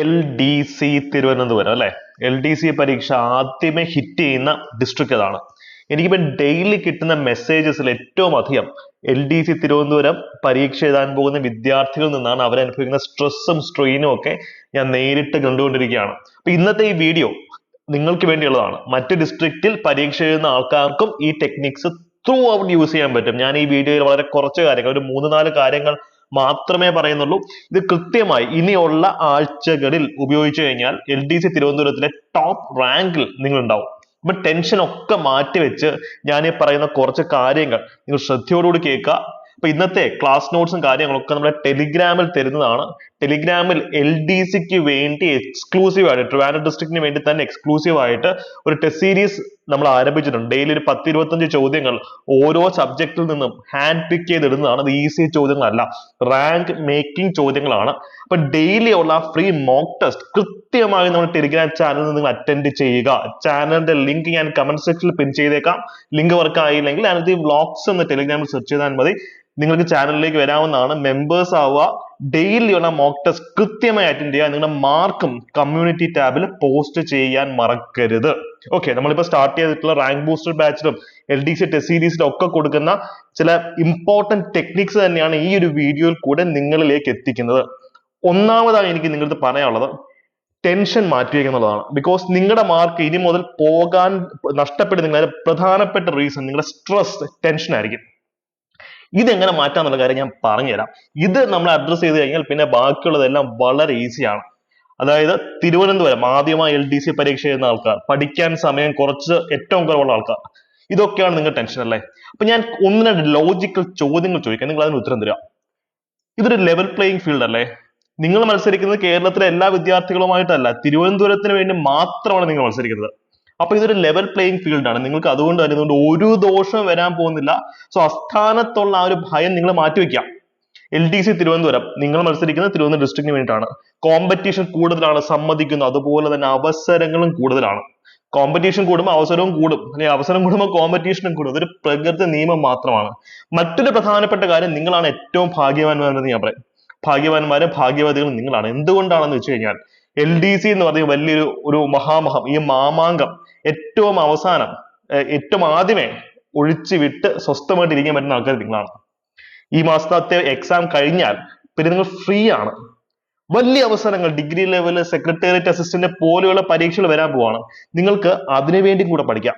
L D C Thiruvananthapuram അല്ലെ? L D C പരീക്ഷ ആദ്യമേ ഹിറ്റ് ചെയ്യുന്ന ഡിസ്ട്രിക്ട് അതാണ് എനിക്കിപ്പോൾ ഡെയിലി കിട്ടുന്ന മെസ്സേജസിൽ ഏറ്റവും അധികം എൽ ഡി സി തിരുവനന്തപുരം പരീക്ഷ എഴുതാൻ പോകുന്ന വിദ്യാർത്ഥികളിൽ നിന്നാണ് അവരനുഭവിക്കുന്ന സ്ട്രെസ്സും സ്ട്രെയിനും ഒക്കെ ഞാൻ നേരിട്ട് കണ്ടുകൊണ്ടിരിക്കുകയാണ്. അപ്പൊ ഇന്നത്തെ ഈ വീഡിയോ നിങ്ങൾക്ക് വേണ്ടിയുള്ളതാണ്. മറ്റ് ഡിസ്ട്രിക്റ്റിൽ പരീക്ഷ എഴുതുന്ന ആൾക്കാർക്കും ഈ ടെക്നിക്സ് ത്രൂ ഔട്ട് യൂസ് ചെയ്യാൻ പറ്റും. ഞാൻ ഈ വീഡിയോയിൽ വളരെ കുറച്ച് കാര്യങ്ങൾ ഒരു മൂന്ന് നാല് കാര്യങ്ങൾ മാത്രമേ പറയുന്നുള്ളൂ. ഇത് കൃത്യമായി ഇനിയുള്ള ആഴ്ചകളിൽ ഉപയോഗിച്ചു കഴിഞ്ഞാൽ സി തിരുവനന്തപുരത്തിലെ ടോപ്പ് റാങ്കിൽ നിങ്ങൾ ഉണ്ടാവും അപ്പൊ ടെൻഷൻ ഒക്കെ മാറ്റി വെച്ച് ഞാൻ ഈ പറയുന്ന കുറച്ച് കാര്യങ്ങൾ നിങ്ങൾ ശ്രദ്ധയോടുകൂടി കേൾക്കുക. അപ്പൊ ഇന്നത്തെ ക്ലാസ് നോട്ട്സും കാര്യങ്ങളൊക്കെ നമ്മുടെ ടെലിഗ്രാമിൽ തരുന്നതാണ്. ടെലിഗ്രാമിൽ എൽ ഡി സിക്ക് വേണ്ടി എക്സ്ക്ലൂസീവ് ആയിട്ട് ട്രിവാൻഡ്രം ഡിസ്ട്രിക്റ്റിന് വേണ്ടി തന്നെ എക്സ്ക്ലൂസീവ് ആയിട്ട് ഒരു ടെസ്റ്റ് സീരീസ് നമ്മൾ ആരംഭിച്ചിട്ടുണ്ട്. ഡെയിലി ഒരു പത്ത് ഇരുപത്തഞ്ച് ചോദ്യങ്ങൾ ഓരോ സബ്ജക്റ്റിൽ നിന്നും ഹാൻഡ് പിക്ക് ചെയ്തിടുന്നതാണ്. അത് ഈസി ചോദ്യങ്ങളല്ല. റാങ്ക് മേക്കിംഗ് ചോദ്യങ്ങളാണ്. അപ്പൊ ഡെയിലി ഉള്ള ഫ്രീ മോക്ക് ടെസ്റ്റ് കൃത്യമായി നമ്മൾ ടെലിഗ്രാം ചാനലിൽ നിങ്ങൾ അറ്റൻഡ് ചെയ്യുക. ചാനലിന്റെ ലിങ്ക് ഞാൻ കമന്റ് സെക്ഷനിൽ പിൻ ചെയ്തേക്കാം. ലിങ്ക് വർക്ക് ആയില്ലെങ്കിൽ അതിനകത്ത് വ്ളോഗ്സ് എന്ന് ടെലിഗ്രാമിൽ സെർച്ച് ചെയ്താൽ മതി. നിങ്ങൾക്ക് ചാനലിലേക്ക് വരാവുന്നതാണ്. മെമ്പേഴ്സ് ആവുക. ഡെയിലി ഉള്ള മോക്ക് ടെസ്റ്റ് കൃത്യമായി അറ്റൻഡ് ചെയ്യുക നിങ്ങളുടെ മാർക്കും കമ്മ്യൂണിറ്റി ടാബിൽ പോസ്റ്റ് ചെയ്യാൻ മറക്കരുത്. ഓക്കെ നമ്മളിപ്പോൾ സ്റ്റാർട്ട് ചെയ്തിട്ടുള്ള റാങ്ക് ബൂസ്റ്റർ ബാച്ചിലും എൽ ഡി സി ടെസ്റ്റ് സീരീസിലും ഒക്കെ കൊടുക്കുന്ന ചില ഇമ്പോർട്ടന്റ് ടെക്നിക്സ് തന്നെയാണ് ഈ ഒരു വീഡിയോയിൽ കൂടെ നിങ്ങളിലേക്ക് എത്തിക്കുന്നത്. ഒന്നാമതായി എനിക്ക് നിങ്ങളടുത്ത് പറയാനുള്ളത് ടെൻഷൻ മാറ്റിവെക്കുക എന്നുള്ളതാണ്. ബിക്കോസ് നിങ്ങളുടെ മാർക്ക് ഇനി മുതൽ പോകാൻ നഷ്ടപ്പെടുന്നതിന് പ്രധാനപ്പെട്ട റീസൺ നിങ്ങളുടെ സ്ട്രെസ് ടെൻഷൻ ആയിരിക്കും. ഇതെങ്ങനെ മാറ്റാന്നുള്ള കാര്യം ഞാൻ പറഞ്ഞുതരാം. ഇത് നമ്മൾ അഡ്രസ് ചെയ്ത് കഴിഞ്ഞാൽ പിന്നെ ബാക്കിയുള്ളതെല്ലാം വളരെ ഈസിയാണ് അതായത് തിരുവനന്തപുരം ആദ്യമായി എൽ ഡി സി പരീക്ഷ എഴുതുന്ന ആൾക്കാർ പഠിക്കാൻ സമയം കുറച്ച് ഏറ്റവും കുറവുള്ള ആൾക്കാർ. ഇതൊക്കെയാണ് നിങ്ങൾ ടെൻഷൻ അല്ലേ? അപ്പൊ ഞാൻ ഒന്ന് രണ്ട് ലോജിക്കൽ ചോദ്യങ്ങൾ ചോദിക്കാം. നിങ്ങൾ അതിന് ഉത്തരം തരാം ഇതൊരു ലെവൽ പ്ലേയിങ് ഫീൽഡ് അല്ലേ? നിങ്ങൾ മത്സരിക്കുന്നത് കേരളത്തിലെ എല്ലാ വിദ്യാർത്ഥികളുമായിട്ടല്ല തിരുവനന്തപുരത്തിന് വേണ്ടി മാത്രമാണ് നിങ്ങൾ മത്സരിക്കുന്നത്. അപ്പൊ ഇതൊരു ലെവൽ പ്ലേയിങ് ഫീൽഡ് ആണ്. നിങ്ങൾക്ക് അതുകൊണ്ട് തന്നെ ഇതുകൊണ്ട് ഒരു ദോഷവും വരാൻ പോകുന്നില്ല. സോ അസ്ഥാനത്തുള്ള ആ ഒരു ഭയം നിങ്ങൾ മാറ്റിവെക്കാം സി തിരുവനന്തപുരം നിങ്ങൾ മത്സരിക്കുന്നത് തിരുവനന്തപുരം ഡിസ്ട്രിക്റ്റിന് വേണ്ടിയിട്ടാണ്. കോമ്പറ്റീഷൻ കൂടുതലാണ് സമ്മതിക്കുന്നു. അതുപോലെ തന്നെ അവസരങ്ങളും കൂടുതലാണ്. കോമ്പറ്റീഷൻ കൂടുമ്പോൾ അവസരവും കൂടും. അല്ലെങ്കിൽ അവസരം കൂടുമ്പോൾ കോമ്പറ്റീഷനും കൂടും. അതൊരു പ്രകൃതി നിയമം മാത്രമാണ്. മറ്റൊരു പ്രധാനപ്പെട്ട കാര്യം നിങ്ങളാണ് ഏറ്റവും ഭാഗ്യവാന്മാരെന്ന് ഞാൻ പറയും. ഭാഗ്യവാന്മാരും ഭാഗ്യവതികളും നിങ്ങളാണ്. എന്തുകൊണ്ടാണെന്ന് വെച്ച് കഴിഞ്ഞാൽ എൽ ഡി സി എന്ന് പറഞ്ഞ വലിയൊരു ഒരു മഹാമഹം ഈ മാമാങ്കം ഏറ്റവും അവസാനം ഏറ്റവും ആദ്യമേ ഒഴിച്ചു വിട്ട് സ്വസ്ഥമായിട്ട് ഇരിക്കാൻ പറ്റുന്ന ആൾക്കാർ നിങ്ങളാണ്. ഈ മാസത്തെ എക്സാം കഴിഞ്ഞാൽ പിന്നെ നിങ്ങൾ ഫ്രീ ആണ്. വലിയ അവസരങ്ങൾ ഡിഗ്രി ലെവൽ സെക്രട്ടേറിയറ്റ് അസിസ്റ്റന്റ് പോലെയുള്ള പരീക്ഷകൾ വരാൻ പോവാണ്. നിങ്ങൾക്ക് അതിനു വേണ്ടി കൂടെ പഠിക്കാം.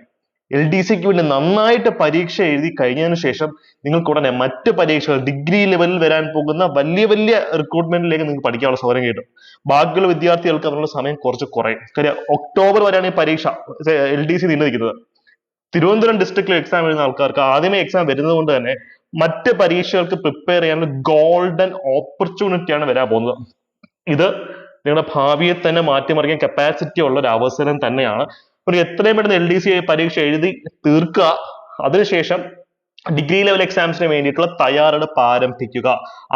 എൽ ഡി സിക്ക് വേണ്ടി നന്നായിട്ട് പരീക്ഷ എഴുതി കഴിഞ്ഞതിന് ശേഷം നിങ്ങൾക്ക് ഉടനെ മറ്റ് പരീക്ഷകൾ ഡിഗ്രി ലെവലിൽ വരാൻ പോകുന്ന വലിയ വലിയ റിക്രൂട്ട്മെന്റിലേക്ക് നിങ്ങൾക്ക് പഠിക്കാനുള്ള സൗകര്യം കിട്ടും. ബാക്കിയുള്ള വിദ്യാർത്ഥികൾക്ക് അതിനുള്ള സമയം കുറച്ച് കുറയും. കാര്യം ഒക്ടോബർ വരെയാണ് ഈ പരീക്ഷ. എൽ ഡി സി നീണ്ടു നിൽക്കുന്നത് തിരുവനന്തപുരം ഡിസ്ട്രിക്റ്റിൽ എക്സാം എഴുതുന്ന ആൾക്കാർക്ക് ആദ്യമേ എക്സാം വരുന്നത് കൊണ്ട് തന്നെ മറ്റ് പരീക്ഷകൾക്ക് പ്രിപ്പയർ ചെയ്യാനുള്ള ഗോൾഡൻ ഓപ്പർച്യൂണിറ്റിയാണ് വരാൻ പോകുന്നത്. ഇത് നിങ്ങളുടെ ഭാവിയെ തന്നെ മാറ്റിമറിക്കാൻ കപ്പാസിറ്റി ഉള്ള ഒരു അവസരം തന്നെയാണ് ഒരു എത്രയും പെട്ടെന്ന് എൽ ഡി സി പരീക്ഷ എഴുതി തീർക്കുക. അതിനുശേഷം ഡിഗ്രി ലെവൽ എക്സാംസിന് വേണ്ടിയിട്ടുള്ള തയ്യാറെടുപ്പ് ആരംഭിക്കുക.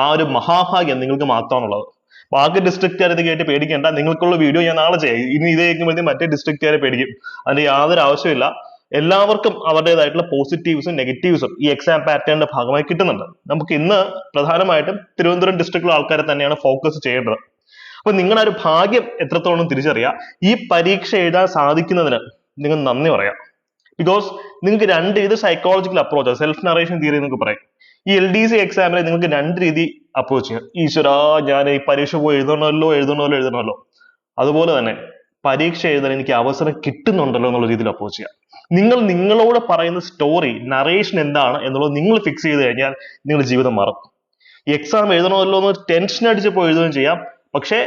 ആ ഒരു മഹാഭാഗ്യം നിങ്ങൾക്ക് മാത്രമാണുള്ളത്. ബാക്കി ഡിസ്ട്രിക്റ്റുകാരെ ഇത് കേട്ട് പേടിക്കേണ്ട. നിങ്ങൾക്കുള്ള വീഡിയോ ഞാൻ നാളെ ചെയ്യാം. ഇനി ഇത് കേൾക്കുമ്പോഴത്തേക്കും മറ്റേ ഡിസ്ട്രിക്റ്റുകാരെ പേടിക്കും. അതിന് യാതൊരു ആവശ്യമില്ല എല്ലാവർക്കും അവരുടേതായിട്ടുള്ള പോസിറ്റീവ്സും നെഗറ്റീവ്സും ഈ എക്സാം പാറ്റേണിന്റെ ഭാഗമായി കിട്ടുന്നുണ്ട്. നമുക്ക് ഇന്ന് പ്രധാനമായിട്ടും തിരുവനന്തപുരം ഡിസ്ട്രിക്റ്റിലെ ആൾക്കാരെ തന്നെയാണ് ഫോക്കസ് ചെയ്യേണ്ടത്. അപ്പൊ നിങ്ങളുടെ ഒരു ഭാഗ്യം എത്രത്തോളം തിരിച്ചറിയാം? ഈ പരീക്ഷ എഴുതാൻ സാധിക്കുന്നതിന് നിങ്ങൾ നന്ദി പറയാം. ബിക്കോസ് നിങ്ങൾക്ക് രണ്ട് ഇത് psychological approach self narration theory എന്നൊക്കെ പറയാം. ഈ എൽ ഡി സി എക്സാമിനെ നിങ്ങൾക്ക് രണ്ട് രീതി അപ്രോച്ച് ചെയ്യാം. ഈശ്വരാ ഞാൻ ഈ പരീക്ഷ പോയി എഴുതണമല്ലോ എഴുതണമല്ലോ എഴുതണമല്ലോ. അതുപോലെ തന്നെ പരീക്ഷ എഴുതാൻ എനിക്ക് അവസരം കിട്ടുന്നുണ്ടല്ലോ എന്നുള്ള രീതിയിൽ അപ്രോച്ച് ചെയ്യാം. നിങ്ങൾ നിങ്ങളോട് പറയുന്ന സ്റ്റോറി നറേഷൻ എന്താണ് എന്നുള്ളത് നിങ്ങൾ ഫിക്സ് ചെയ്ത് കഴിഞ്ഞാൽ നിങ്ങളുടെ ജീവിതം മാറും. എക്സാം എഴുതണമല്ലോ എന്ന് ടെൻഷൻ അടിച്ച് പോയി എഴുതുകയും ചെയ്യാം. പക്ഷേ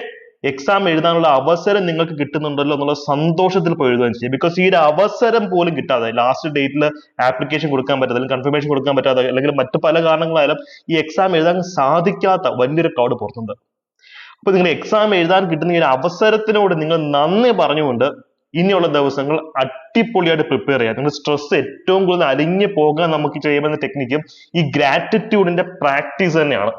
എക്സാം എഴുതാനുള്ള അവസരം നിങ്ങൾക്ക് കിട്ടുന്നുണ്ടല്ലോ എന്നുള്ള സന്തോഷത്തിൽ പോയി എഴുതുകയും ചെയ്യും. ബിക്കോസ് ഈ ഒരു അവസരം പോലും കിട്ടാതെ ലാസ്റ്റ് ഡേറ്റിൽ ആപ്ലിക്കേഷൻ കൊടുക്കാൻ പറ്റാതെ അല്ലെങ്കിൽ കൺഫർമേഷൻ കൊടുക്കാൻ പറ്റാതെ അല്ലെങ്കിൽ മറ്റു പല കാരണങ്ങളായാലും ഈ എക്സാം എഴുതാൻ സാധിക്കാത്ത വലിയൊരു ക്രൗഡ് പുറത്തുണ്ട്. അപ്പൊ നിങ്ങൾ എക്സാം എഴുതാൻ കിട്ടുന്ന ഈ ഒരു അവസരത്തിനോട് നിങ്ങൾ നന്ദി പറഞ്ഞുകൊണ്ട് ഇനിയുള്ള ദിവസങ്ങൾ അടിപൊളിയായിട്ട് പ്രിപ്പയർ ചെയ്യാം. നിങ്ങൾ സ്ട്രെസ് ഏറ്റവും കൂടുതൽ അലിഞ്ഞു പോകാൻ നമുക്ക് ചെയ്യാവുന്ന ടെക്നിക്കും ഈ ഗ്രാറ്റിറ്റ്യൂഡിന്റെ പ്രാക്ടീസ് തന്നെയാണ്.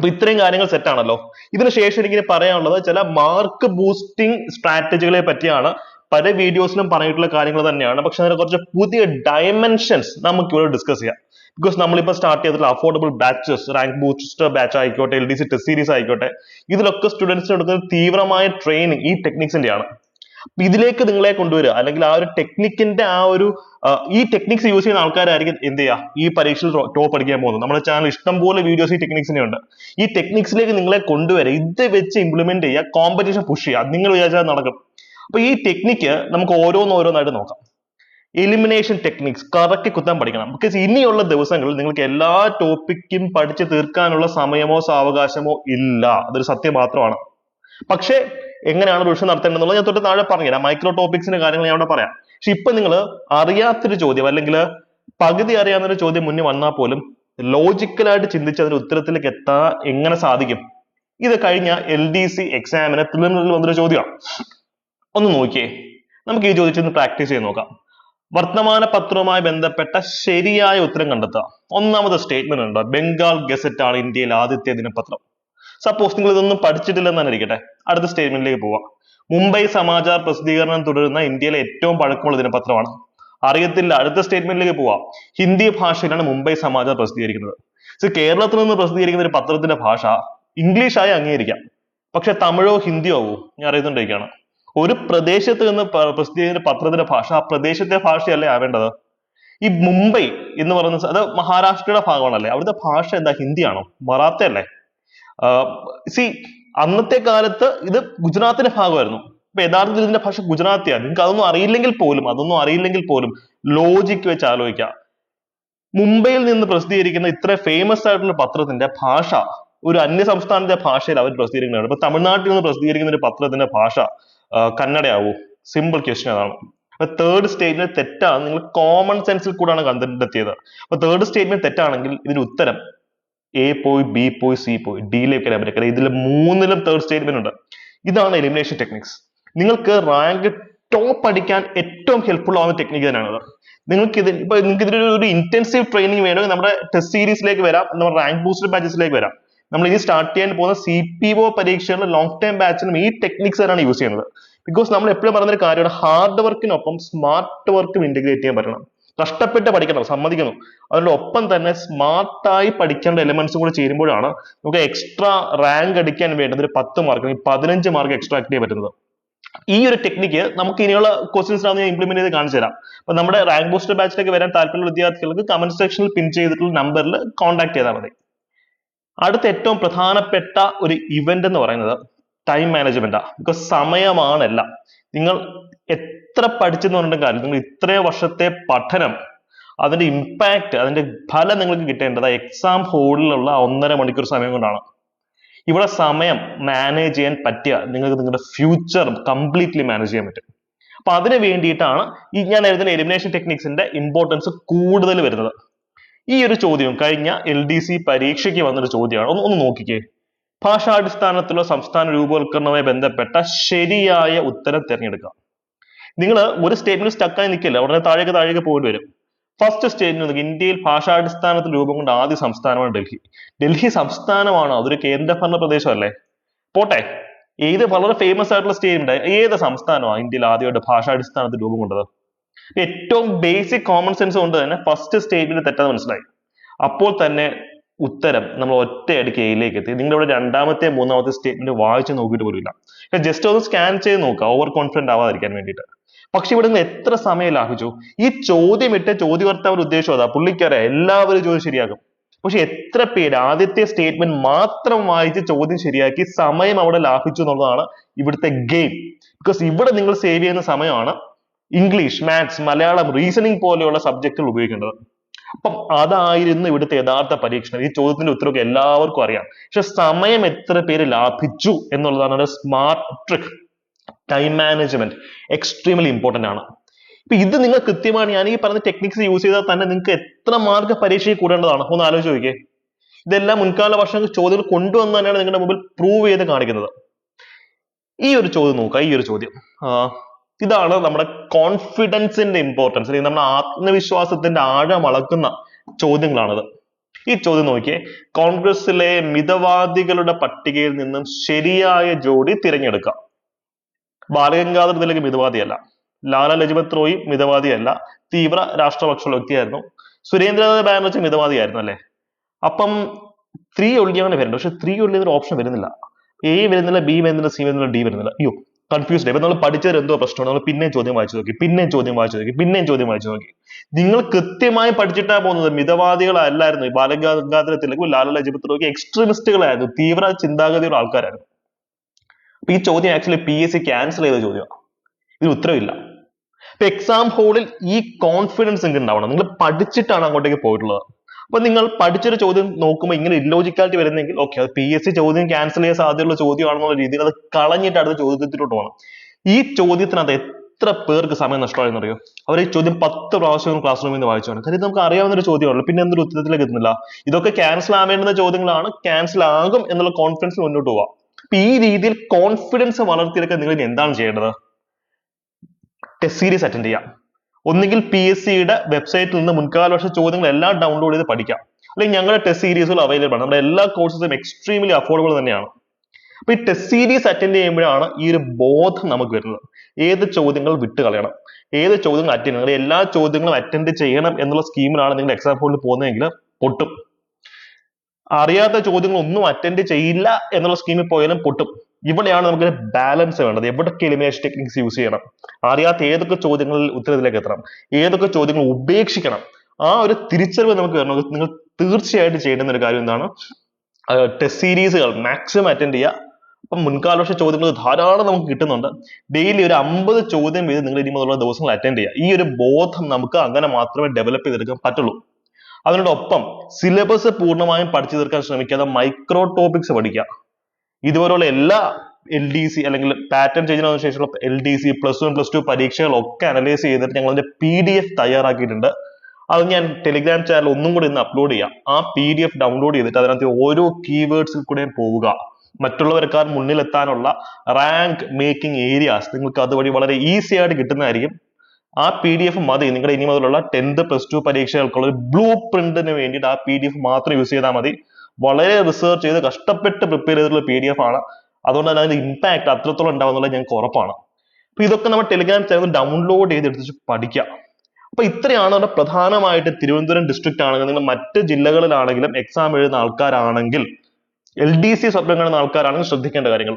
അപ്പൊ ഇത്രയും കാര്യങ്ങൾ സെറ്റ് ആണല്ലോ. ഇതിന് ശേഷം എനിക്ക് പറയാനുള്ളത് ചില മാർക്ക് ബൂസ്റ്റിംഗ് സ്ട്രാറ്റജികളെ പറ്റിയാണ്. പല വീഡിയോസിലും പറഞ്ഞിട്ടുള്ള കാര്യങ്ങൾ തന്നെയാണ്. പക്ഷെ അതിനെ കുറച്ച് പുതിയ ഡയമെൻഷൻസ് നമുക്ക് ഇവിടെ ഡിസ്കസ് ചെയ്യാം. ബിക്കോസ് നമ്മളിപ്പോൾ സ്റ്റാർട്ട് ചെയ്തിട്ടുള്ള affordable batches rank booster batch ആയിക്കോട്ടെ L D C test series ആയിക്കോട്ടെ ഇതിലൊക്കെ സ്റ്റുഡൻസിന് എടുക്കുന്ന തീവ്രമായ ട്രെയിനിങ് ഈ ടെക്നിക്സിന്റെ ആണ് അപ്പൊ ഇതിലേക്ക് നിങ്ങളെ കൊണ്ടുവരിക. അല്ലെങ്കിൽ ആ ഒരു ടെക്നിക്കിന്റെ ആ ഒരു ഈ ടെക്നിക്സ് യൂസ് ചെയ്യുന്ന ആൾക്കാരായിരിക്കും എന്ത് ചെയ്യുക? ഈ പരീക്ഷയിൽ ടോപ്പ് അടിക്കാൻ പോകുന്നത്. നമ്മുടെ ചാനൽ ഇഷ്ടംപോലെ വീഡിയോസ് ഈ ടെക്നിക്സിനെ ഉണ്ട് ഈ ടെക്നിക്സിലേക്ക് നിങ്ങളെ കൊണ്ടുവരിക. ഇത് വെച്ച് ഇംപ്ലിമെന്റ് ചെയ്യുക. കോമ്പറ്റീഷൻ പുഷ് ചെയ്യുക. നിങ്ങൾ വിചാരിച്ചാൽ നടക്കും. അപ്പൊ ഈ ടെക്നിക്ക് നമുക്ക് ഓരോന്നോരോന്നായിട്ട് നോക്കാം. എലിമിനേഷൻ ടെക്നിക്സ് കറക്കി കുത്താൻ പഠിക്കണം. ബിക്കോസ് ഇനിയുള്ള ദിവസങ്ങളിൽ നിങ്ങൾക്ക് എല്ലാ ടോപ്പിക്കും പഠിച്ചു തീർക്കാനുള്ള സമയമോ സാവകാശമോ ഇല്ല. അതൊരു സത്യം മാത്രമാണ്. പക്ഷേ എങ്ങനെയാണ് റിവിഷൻ നടത്തേണ്ടതെന്നുള്ളത് ഞാൻ തൊട്ട് താഴെ പറഞ്ഞുതരാം. മൈക്രോ ടോപ്പിക്സിന്റെ കാര്യങ്ങൾ ഞാൻ അവിടെ പറയാം. പക്ഷെ ഇപ്പൊ നിങ്ങൾ അറിയാത്തൊരു ചോദ്യം അല്ലെങ്കിൽ പകുതി അറിയാവുന്ന ഒരു ചോദ്യം മുന്നേ വന്നാൽ പോലും ലോജിക്കലായിട്ട് ചിന്തിച്ച് അതിന്റെ ഉത്തരത്തിലേക്ക് എത്താൻ എങ്ങനെ സാധിക്കും? ഇത് കഴിഞ്ഞ എൽ ഡി സി എക്സാമിന് പ്രിലിമിനറിൽ വന്നൊരു ചോദ്യമാണ്. ഒന്ന് നോക്കിയേ. നമുക്ക് ഈ ചോദിച്ചൊന്ന് പ്രാക്ടീസ് ചെയ്ത് നോക്കാം. വർത്തമാന പത്രവുമായി ബന്ധപ്പെട്ട ശരിയായ ഉത്തരം കണ്ടെത്തുക. ഒന്നാമത് സ്റ്റേറ്റ്മെന്റ് ഉണ്ട്. ബംഗാൾ ഗസറ്റ് ആണ് ഇന്ത്യയിലെ ആദ്യത്തെ ദിനപത്രം. സപ്പോസ് നിങ്ങൾ ഇതൊന്നും പഠിച്ചിട്ടില്ലെന്ന് തന്നെ ഇരിക്കട്ടെ. അടുത്ത സ്റ്റേറ്റ്മെന്റിലേക്ക് പോവാം. മുംബൈ സമാചാർ പ്രസിദ്ധീകരണം തുടരുന്ന ഇന്ത്യയിലെ ഏറ്റവും പഴക്കമുള്ള ദിനപത്രമാണ്. അറിയത്തില്ല അടുത്ത സ്റ്റേറ്റ്മെന്റിലേക്ക് പോവാം. ഹിന്ദി ഭാഷയിലാണ് മുംബൈ സമാചാർ പ്രസിദ്ധീകരിക്കുന്നത്. കേരളത്തിൽ നിന്ന് പ്രസിദ്ധീകരിക്കുന്ന ഒരു പത്രത്തിന്റെ ഭാഷ. ഇംഗ്ലീഷായി അംഗീകരിക്കാം. പക്ഷെ തമിഴോ ഹിന്ദിയോ ആവോ? ഞാൻ അറിയുന്നുണ്ടായിരിക്കാണ്. ഒരു പ്രദേശത്ത് നിന്ന് പ്രസിദ്ധീകരിക്കുന്ന പത്രത്തിന്റെ ഭാഷ ആ പ്രദേശത്തെ ഭാഷയല്ലേ ആവേണ്ടത്? ഈ മുംബൈ എന്ന് പറയുന്ന അത് മഹാരാഷ്ട്രയുടെ ഭാഗമാണല്ലേ? അവിടുത്തെ ഭാഷ എന്താ? ഹിന്ദിയാണോ? മറാത്ത അല്ലേ സി അന്നത്തെ കാലത്ത് ഇത് ഗുജറാത്തിന്റെ ഭാഗമായിരുന്നു. അപ്പൊ യഥാർത്ഥത്തിൽ ഇതിന്റെ ഭാഷ ഗുജറാത്തിയാണ്. നിങ്ങൾക്ക് അതൊന്നും അറിയില്ലെങ്കിൽ പോലും അതൊന്നും അറിയില്ലെങ്കിൽ പോലും ലോജിക്ക് വെച്ച് ആലോചിക്കാം മുംബൈയിൽ നിന്ന് പ്രസിദ്ധീകരിക്കുന്ന ഇത്ര ഫേമസ് ആയിട്ടുള്ള പത്രത്തിന്റെ ഭാഷ ഒരു അന്യ സംസ്ഥാനത്തെ ഭാഷയിൽ അവർ പ്രസിദ്ധീകരിക്കുന്നത് ഇപ്പൊ തമിഴ്നാട്ടിൽ നിന്ന് പ്രസിദ്ധീകരിക്കുന്ന ഒരു പത്രത്തിന്റെ ഭാഷ കന്നഡയാവൂ. സിമ്പിൾ ക്വസ്റ്റ്യൻ അതാണ്. അപ്പൊ തേർഡ് സ്റ്റേറ്റ്മെന്റ് തെറ്റാണ്. നിങ്ങൾ കോമൺ സെൻസിൽ കൂടാണ് കണ്ടെത്തിയത്. അപ്പൊ തേർഡ് സ്റ്റേറ്റ്മെന്റ് തെറ്റാണെങ്കിൽ ഇതിന് ഉത്തരം എ പോയി ബി പോയി സി പോയി ഡിയിലേക്ക് വരാൻ പറ്റും ഇതിൽ മൂന്നിലും തേർഡ് സ്റ്റേറ്റ്മെന്റ് ഉണ്ട്. ഇതാണ് എലിമിനേഷൻ ടെക്നിക്സ് നിങ്ങൾക്ക് റാങ്ക് ടോപ്പ് അടിക്കാൻ ഏറ്റവും ഹെൽപ്ഫുൾ ആവുന്ന ടെക്നിക്ക് തന്നെയാണ് നിങ്ങൾക്ക് ഇത് ഇപ്പൊ നിങ്ങൾക്ക് ഇതിൽ ഒരു ഇന്റൻസീവ് ട്രെയിനിങ് വേണമെങ്കിൽ നമ്മുടെ ടെസ്റ്റ് സീരീസിലേക്ക് വരാം നമ്മുടെ റാങ്ക് ബൂസ്റ്റർ ബാച്ചസിലേക്ക് വരാം. നമ്മൾ ഇനി സ്റ്റാർട്ട് ചെയ്യാൻ പോകുന്ന സി പി ഒ പരീക്ഷകളിലെ ലോങ് ടൈം ബാച്ചിനും ഈ ടെക്നിക്സ് തന്നെയാണ് യൂസ് ചെയ്യുന്നത്. ബിക്കോസ് നമ്മൾ എപ്പോഴും പറയുന്ന ഒരു കാര്യമാണ് ഹാർഡ് വർക്കിനൊപ്പം സ്മാർട്ട് വർക്കും ഇന്റഗ്രേറ്റ് ചെയ്യാൻ പറ്റണം. കഷ്ടപ്പെട്ട് പഠിക്കണം സമ്മതിക്കുന്നു. അതിന്റെ ഒപ്പം തന്നെ സ്മാർട്ടായി പഠിക്കേണ്ട എലിമെന്റ്സും കൂടി ചേരുമ്പോഴാണ് നമുക്ക് എക്സ്ട്രാ റാങ്ക് അടിക്കാൻ വേണ്ടത് ഒരു പത്ത് മാർക്ക് അല്ലെങ്കിൽ പതിനഞ്ച് മാർക്ക് എക്സ്ട്രാക്ട് ചെയ്യാൻ പറ്റുന്നത്. ഈ ഒരു ടെക്നിക്ക് നമുക്ക് ഇനിയുള്ള ക്വസ്റ്റ്യൻസ് ഞാൻ ഇംപ്ലിമെന്റ് ചെയ്ത് കാണിച്ചു തരാം. അപ്പൊ നമ്മുടെ റാങ്ക് ബൂസ്റ്റർ ബാച്ചിലേക്ക് വരാൻ താല്പര്യമുള്ള വിദ്യാർത്ഥികൾക്ക് കമന്റ് സെക്ഷനിൽ പിൻ ചെയ്തിട്ടുള്ള നമ്പറിൽ കോൺടാക്ട് ചെയ്താൽ മതി. അടുത്ത ഏറ്റവും പ്രധാനപ്പെട്ട ഒരു ഇവന്റ് എന്ന് പറയുന്നത് ടൈം മാനേജ്മെന്റാ ബിക്കോസ് സമയമാണല്ല. നിങ്ങൾ എത്ര പഠിച്ചെന്ന് പറഞ്ഞിട്ടും നിങ്ങൾ ഇത്രയും വർഷത്തെ പഠനം അതിന്റെ ഇമ്പാക്ട് അതിന്റെ ഫലം നിങ്ങൾക്ക് കിട്ടേണ്ടത് എക്സാം ഹോളിലുള്ള ഒന്നര മണിക്കൂർ സമയം കൊണ്ടാണ്. ഇവിടെ സമയം മാനേജ് ചെയ്യാൻ പറ്റിയ നിങ്ങൾക്ക് നിങ്ങളുടെ ഫ്യൂച്ചർ കംപ്ലീറ്റ്ലി മാനേജ് ചെയ്യാൻ പറ്റും. അപ്പൊ അതിന് വേണ്ടിയിട്ടാണ് ഈ ഞാൻ എഴുതുന്ന എലിമിനേഷൻ ടെക്നിക്സിന്റെ ഇമ്പോർട്ടൻസ് കൂടുതൽ വരുന്നത്. ഈ ഒരു ചോദ്യം കഴിഞ്ഞ എൽ ഡി സി പരീക്ഷയ്ക്ക് വന്നൊരു ചോദ്യമാണ്. ഒന്ന് ഒന്ന് നോക്കിക്കേ. ഭാഷാടിസ്ഥാനത്തിലുള്ള സംസ്ഥാന രൂപവൽക്കരണവുമായി ബന്ധപ്പെട്ട ശരിയായ ഉത്തരം തിരഞ്ഞെടുക്കുക. നിങ്ങൾ ഒരു സ്റ്റേറ്റ്മെന്റ് സ്റ്റക്കായി നിൽക്കില്ല. ഉടനെ താഴേക്ക് താഴേക്ക് പോയിട്ട് വരും. ഫസ്റ്റ് സ്റ്റേറ്റ്മെന്റ് ഇന്ത്യയിൽ ഭാഷാടിസ്ഥാനത്തിൽ രൂപം കൊണ്ട ആദ്യ സംസ്ഥാനമാണ് ഡൽഹി. ഡൽഹി സംസ്ഥാനമാണോ? അതൊരു കേന്ദ്രഭരണ പ്രദേശമല്ലേ? പോട്ടെ. ഏത് വളരെ ഫേമസ് ആയിട്ടുള്ള സ്റ്റേറ്റ്മെന്റ് ഏത് സംസ്ഥാനമാണ് ഇന്ത്യയിൽ ആദ്യമായിട്ട് ഭാഷാടിസ്ഥാനത്തിൽ രൂപം കൊണ്ടത്? ഏറ്റവും ബേസിക് കോമൺ സെൻസ് കൊണ്ട് തന്നെ ഫസ്റ്റ് സ്റ്റേറ്റ്മെന്റ് തെറ്റാന്ന് മനസ്സിലായി. അപ്പോൾ തന്നെ ഉത്തരം നമ്മൾ ഒറ്റയടിക്ക് എയിലേക്ക് എത്തി നിങ്ങൾ ഇവിടെ രണ്ടാമത്തെ മൂന്നാമത്തെ സ്റ്റേറ്റ്മെന്റ് വായിച്ച് നോക്കിയിട്ട് പോലും ഇല്ല. ജസ്റ്റ് ഒന്ന് സ്കാൻ ചെയ്ത് നോക്കുക ഓവർ കോൺഫിഡന്റ് ആവാതിരിക്കാൻ വേണ്ടിയിട്ട്. പക്ഷെ ഇവിടെ നിന്ന് എത്ര സമയം ലാഭിച്ചു? ഈ ചോദ്യം ഇട്ട് ചോദ്യകർത്താവിന്റെ ഉദ്ദേശം അതാ. പുള്ളിക്കറിയാം എല്ലാവരും ചോദ്യം ശരിയാക്കും പക്ഷെ എത്ര പേര് ആദ്യത്തെ സ്റ്റേറ്റ്മെന്റ് മാത്രം വായിച്ച് ചോദ്യം ശരിയാക്കി സമയം അവിടെ ലാഭിച്ചു എന്നുള്ളതാണ് ഇവിടുത്തെ ഗെയിം ബിക്കോസ് ഇവിടെ നിങ്ങൾ സേവ് ചെയ്യുന്ന സമയമാണ് ഇംഗ്ലീഷ് മാത്സ് മലയാളം റീസണിങ് പോലെയുള്ള സബ്ജക്റ്റുകൾ ഉപയോഗിക്കേണ്ടത്. അപ്പം അതായിരുന്നു ഇവിടുത്തെ യഥാർത്ഥ പരീക്ഷണം. ഈ ചോദ്യത്തിന്റെ ഉത്തരവൊക്കെ എല്ലാവർക്കും അറിയാം. പക്ഷെ സമയം എത്ര പേര് ലാഭിച്ചു എന്നുള്ളതാണ് smart trick time management extremely important ആണ്. ഇപ്പൊ ഇത് നിങ്ങൾ കൃത്യമായി ഞാൻ ഈ പറഞ്ഞ ടെക്നിക്സ് യൂസ് ചെയ്താൽ തന്നെ നിങ്ങൾക്ക് എത്ര മാർക്ക് പരീക്ഷയിൽ കൂടേണ്ടതാണ്? ഒന്ന് ആലോചിച്ച് നോക്കിയേ. ഇതെല്ലാം മുൻകാല വർഷങ്ങൾ ചോദ്യങ്ങൾ കൊണ്ടുവന്ന് തന്നെയാണ് നിങ്ങളുടെ മുമ്പിൽ പ്രൂവ് ചെയ്ത് കാണിക്കുന്നത്. ഈ ഒരു ചോദ്യം നോക്കുക. ഈ ഒരു ചോദ്യം. ഇതാണ് നമ്മുടെ കോൺഫിഡൻസിന്റെ ഇമ്പോർട്ടൻസ് അല്ലെങ്കിൽ നമ്മുടെ ആത്മവിശ്വാസത്തിന്റെ ആഴം അളക്കുന്ന ചോദ്യങ്ങളാണത്. ഈ ചോദ്യം നോക്കിയേ കോൺഗ്രസിലെ മിതവാദികളുടെ പട്ടികയിൽ നിന്നും ശരിയായ ജോഡി തിരഞ്ഞെടുക്കുക ബാലഗംഗാധർ തിലക് മിതവാദിയല്ല. ലാല ലജ്പത് റോയി മിതവാദിയല്ല. തീവ്ര രാഷ്ട്രപക്ഷ വ്യക്തിയായിരുന്നു. സുരേന്ദ്രനാഥ് ബാനർജി മിതവാദിയായിരുന്നു അല്ലേ? അപ്പം ത്രീ അങ്ങനെ വരുന്നുണ്ട് പക്ഷെ ത്രീ ഒരു ഓപ്ഷൻ വരുന്നില്ല. എ വരുന്നില്ല ബി വരുന്നില്ല സി വരുന്നില്ല ഡി വരുന്നില്ല. അയ്യോ. കൺഫ്യൂസ്ഡ് ഇപ്പൊ നമ്മൾ പഠിച്ചത് എന്തോ പ്രശ്നമാണ് നമ്മൾ പിന്നെ ചോദ്യം വായിച്ചു നോക്കി. പിന്നെ ചോദ്യം വായിച്ചു നോക്കി. പിന്നെയും ചോദ്യം വായിച്ചു നോക്കി. നിങ്ങൾ കൃത്യമായി പഠിച്ചിട്ടാ പോകുന്നത്. മിതവാദികളല്ലായിരുന്നു. ഈ ബാലഗംഗാധര തിലകും ലാല ലജപത് റായ് എക്സ്ട്രീമിസ്റ്റുകളായിരുന്നു തീവ്ര ചിന്താഗതിയുള്ള ആൾക്കാരായിരുന്നു. അപ്പൊ ഈ ചോദ്യം actually P S C cancel ചെയ്ത ചോദ്യമാണ്. ഇതിന് ഉത്തരവില്ല. അപ്പൊ എക്സാം ഹോളിൽ ഈ കോൺഫിഡൻസ് നിങ്ങൾക്ക് ഉണ്ടാവണം. നിങ്ങൾ പഠിച്ചിട്ടാണ് അങ്ങോട്ടേക്ക് പോയിട്ടുള്ളത്. അപ്പൊ നിങ്ങൾ പഠിച്ചൊരു ചോദ്യം നോക്കുമ്പോൾ ഇങ്ങനെ ഇല്ലോജിക്കാലിറ്റി വരുന്നെങ്കിൽ ഓക്കെ അത് പി എസ് സി ചോദ്യം ക്യാൻസൽ ചെയ്യാൻ സാധ്യതയുള്ള ചോദ്യമാണെന്നുള്ള രീതിയിൽ അത് കളഞ്ഞിട്ട് അടുത്ത ചോദ്യത്തിലോട്ട് പോകണം. ഈ ചോദ്യത്തിനകത്ത് എത്ര പേർക്ക് സമയം നഷ്ടമായെന്ന് അറിയോ അവർ ഈ ചോദ്യം പത്ത് പ്രാവശ്യം ക്ലാസ് റൂമിൽ നിന്ന് വായിച്ചാണ് കാര്യം നമുക്ക് അറിയാവുന്ന ഒരു ചോദ്യമാണല്ലോ പിന്നെ എന്തൊരു ഉത്തരത്തിലേക്ക് എത്തുന്നില്ല. ഇതൊക്കെ ക്യാൻസൽ ആവേണ്ടുന്ന ചോദ്യങ്ങളാണ് ക്യാൻസൽ ആകും എന്നുള്ള കോൺഫിഡൻസ് മുന്നോട്ട് പോവാ. അപ്പൊ ഈ രീതിയിൽ കോൺഫിഡൻസ് വളർത്തിയെടുക്കാൻ നിങ്ങൾ എന്താണ് ചെയ്യേണ്ടത്? ടെസ്റ്റ് സീരീസ് അറ്റൻഡ് ചെയ്യാം. ഒന്നുകിൽ പി എസ് സിയുടെ വെബ്സൈറ്റിൽ നിന്ന് മുൻകാല വർഷ ചോദ്യങ്ങൾ എല്ലാം ഡൗൺലോഡ് ചെയ്ത് പഠിക്കാം. അല്ലെങ്കിൽ ഞങ്ങളുടെ ടെസ്റ്റ് സീരീസുകൾ അവൈലബിൾ ആണ്. നമ്മുടെ എല്ലാ കോഴ്സസും എക്സ്ട്രീംലി അഫോർഡബിൾ തന്നെയാണ്. അപ്പൊ ഈ ടെസ്റ്റ് സീരീസ് അറ്റൻഡ് ചെയ്യുമ്പോഴാണ് ഈ ഒരു ബോധം നമുക്ക് വരുന്നത്. ഏത് ചോദ്യങ്ങൾ വിട്ട് കളയണം. ഏത് ചോദ്യങ്ങൾ അറ്റൻഡ് ചെയ്യണം. എല്ലാ ചോദ്യങ്ങളും അറ്റൻഡ് ചെയ്യണം എന്നുള്ള സ്കീമിലാണ് നിങ്ങൾ എക്സാം ഹോളിൽ പോകുന്നതെങ്കിൽ പൊട്ടും. അറിയാത്ത ചോദ്യങ്ങൾ ഒന്നും അറ്റൻഡ് ചെയ്യില്ല എന്നുള്ള സ്കീമിൽ പോയാലും പൊട്ടും. ഇവിടെയാണ് നമുക്ക് ബാലൻസ് വേണ്ടത്. എവിടൊക്കെ എലിമിനേഷൻ ടെക്നിക്സ് യൂസ് ചെയ്യണം? അറിയാത്ത ഏതൊക്കെ ചോദ്യങ്ങളിൽ ഉത്തരത്തിലേക്ക് എത്തണം? ഏതൊക്കെ ചോദ്യങ്ങൾ ഉപേക്ഷിക്കണം? ആ ഒരു തിരിച്ചറിവ് നമുക്ക് വരണം നിങ്ങൾ തീർച്ചയായിട്ടും ചെയ്യേണ്ട ഒരു കാര്യം എന്താണ്? ടെസ്റ്റ് സീരീസുകൾ മാക്സിമം അറ്റൻഡ് ചെയ്യുക. അപ്പം മുൻകാല വർഷ ചോദ്യങ്ങൾ ധാരാളം നമുക്ക് കിട്ടുന്നുണ്ട്. ഡെയിലി ഒരു അമ്പത് ചോദ്യം വീതം നിങ്ങൾ ഇനി മുതലുള്ള ദിവസങ്ങൾ അറ്റൻഡ് ചെയ്യുക. ഈ ഒരു ബോധം നമുക്ക് അങ്ങനെ മാത്രമേ ഡെവലപ്പ് ചെയ്തെടുക്കാൻ പറ്റുള്ളൂ. അതിനോടൊപ്പം സിലബസ് പൂർണമായും പഠിച്ചു തീർക്കാൻ ശ്രമിക്കാതെ മൈക്രോ ടോപ്പിക്സ് പഠിക്കുക. ഇതുപോലുള്ള എല്ലാ എൽ ഡി സി അല്ലെങ്കിൽ പാറ്റേൺ ചേഞ്ചിന് ശേഷമുള്ള L D C plus one plus two പരീക്ഷകളൊക്കെ analyse ചെയ്തിട്ട് ഞങ്ങൾ അതിന്റെ പി ഡി എഫ് തയ്യാറാക്കിയിട്ടുണ്ട്. അത് ഞാൻ ടെലിഗ്രാം ചാനൽ ഒന്നും കൂടി ഇന്ന് അപ്ലോഡ് ചെയ്യാം. ആ പി ഡി എഫ് ഡൗൺലോഡ് ചെയ്തിട്ട് അതിനകത്ത് ഓരോ കീവേഡ്സിൽ കൂടെ പോവുക. മറ്റുള്ളവരെക്കാൾ മുന്നിലെത്താനുള്ള റാങ്ക് മേക്കിംഗ് ഏരിയാസ് നിങ്ങൾക്ക് അതുവഴി വളരെ ഈസി ആയിട്ട് കിട്ടുന്നതായിരിക്കും. ആ പി ഡി എഫ് മതി. നിങ്ങളുടെ ഇനി മുതലുള്ള ടെൻത്ത് പ്ലസ് ടു പരീക്ഷകൾക്കുള്ള ഒരു ബ്ലൂ പ്രിന്റിന് വേണ്ടിയിട്ട് ആ പി ഡി എഫ് മാത്രം യൂസ് ചെയ്താൽ മതി. വളരെ റിസർച്ച് ചെയ്ത് കഷ്ടപ്പെട്ട് പ്രിപ്പയർ ചെയ്തിട്ടുള്ള പി ഡി എഫ് ആണ്. അതുകൊണ്ട് തന്നെ അതിന്റെ ഇമ്പാക്ട് അത്രത്തോളം ഉണ്ടാവുന്നുള്ള ഞങ്ങൾക്ക് ഉറപ്പാണ്. അപ്പൊ ഇതൊക്കെ നമ്മൾ ടെലിഗ്രാം ചാനൽ ഡൗൺലോഡ് ചെയ്ത് എടുത്ത് പഠിക്കാം അപ്പൊ ഇത്രയാണ് നമ്മുടെ പ്രധാനമായിട്ട് തിരുവനന്തപുരം ഡിസ്ട്രിക്റ്റ് ആണെങ്കിൽ നിങ്ങൾ മറ്റ് ജില്ലകളിലാണെങ്കിലും എക്സാം എഴുതുന്ന ആൾക്കാരാണെങ്കിൽ എൽ ഡി സി സ്വപ്നം കാണുന്ന ആൾക്കാരാണെങ്കിൽ ശ്രദ്ധിക്കേണ്ട കാര്യങ്ങൾ.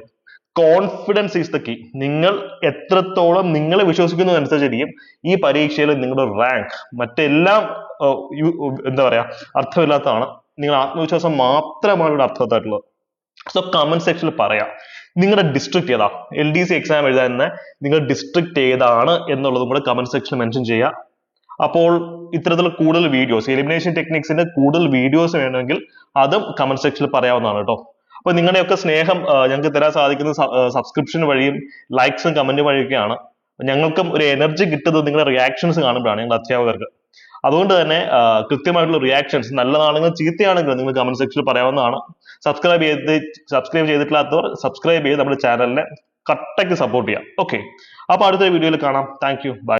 കോൺഫിഡൻസ് ഈസ് ദ കീ നിങ്ങൾ എത്രത്തോളം നിങ്ങളെ വിശ്വസിക്കുന്നതനുസരിച്ചിരിക്കും ഈ പരീക്ഷയിൽ നിങ്ങളുടെ റാങ്ക് മറ്റെല്ലാം എന്താ പറയാ അർത്ഥമില്ലാത്തതാണ്. നിങ്ങൾ ആത്മവിശ്വാസം മാത്രമാണ് ഇവിടെ അർത്ഥവത്തായിട്ടുള്ളത്. സോ കമന്റ് സെക്ഷനിൽ പറയാം. നിങ്ങളുടെ ഡിസ്ട്രിക്ട് ഏതാ? എൽ ഡി സി എക്സാം എഴുതാൻ നിങ്ങളുടെ ഡിസ്ട്രിക്ട് ഏതാണ് എന്നുള്ളതും കൂടെ കമന്റ് സെക്ഷനിൽ മെൻഷൻ ചെയ്യുക അപ്പോൾ ഇത്തരത്തിൽ കൂടുതൽ വീഡിയോസ് എലിമിനേഷൻ ടെക്നിക്സിന്റെ കൂടുതൽ വീഡിയോസ് വേണമെങ്കിൽ അതും കമന്റ് സെക്ഷനിൽ പറയാവുന്നതാണ് കേട്ടോ. അപ്പൊ നിങ്ങളുടെയൊക്കെ സ്നേഹം ഞങ്ങൾക്ക് തരാൻ സാധിക്കുന്ന സബ്സ്ക്രിപ്ഷൻ വഴിയും ലൈക്സും കമന്റ് വഴിയൊക്കെയാണ്. ഞങ്ങൾക്കും ഒരു എനർജി കിട്ടുന്നത് നിങ്ങളുടെ റിയാക്ഷൻസ് കാണുമ്പോഴാണ് ഞങ്ങൾ അധ്യാപകർക്ക്. അതുകൊണ്ട് തന്നെ കൃത്യമായിട്ടുള്ള റിയാക്ഷൻസ് നല്ലതാണെങ്കിലും ചീത്തയാണെങ്കിലും നിങ്ങൾ കമന്റ് സെക്ഷനിൽ പറയാവുന്നതാണ്. സബ്സ്ക്രൈബ് ചെയ്ത് സബ്സ്ക്രൈബ് ചെയ്തിട്ടില്ലാത്തവർ സബ്സ്ക്രൈബ് ചെയ്ത് നമ്മുടെ ചാനലിനെ കട്ടയ്ക്ക് സപ്പോർട്ട് ചെയ്യാം. ഓക്കെ അപ്പൊ അടുത്ത വീഡിയോയിൽ കാണാം. Thank you by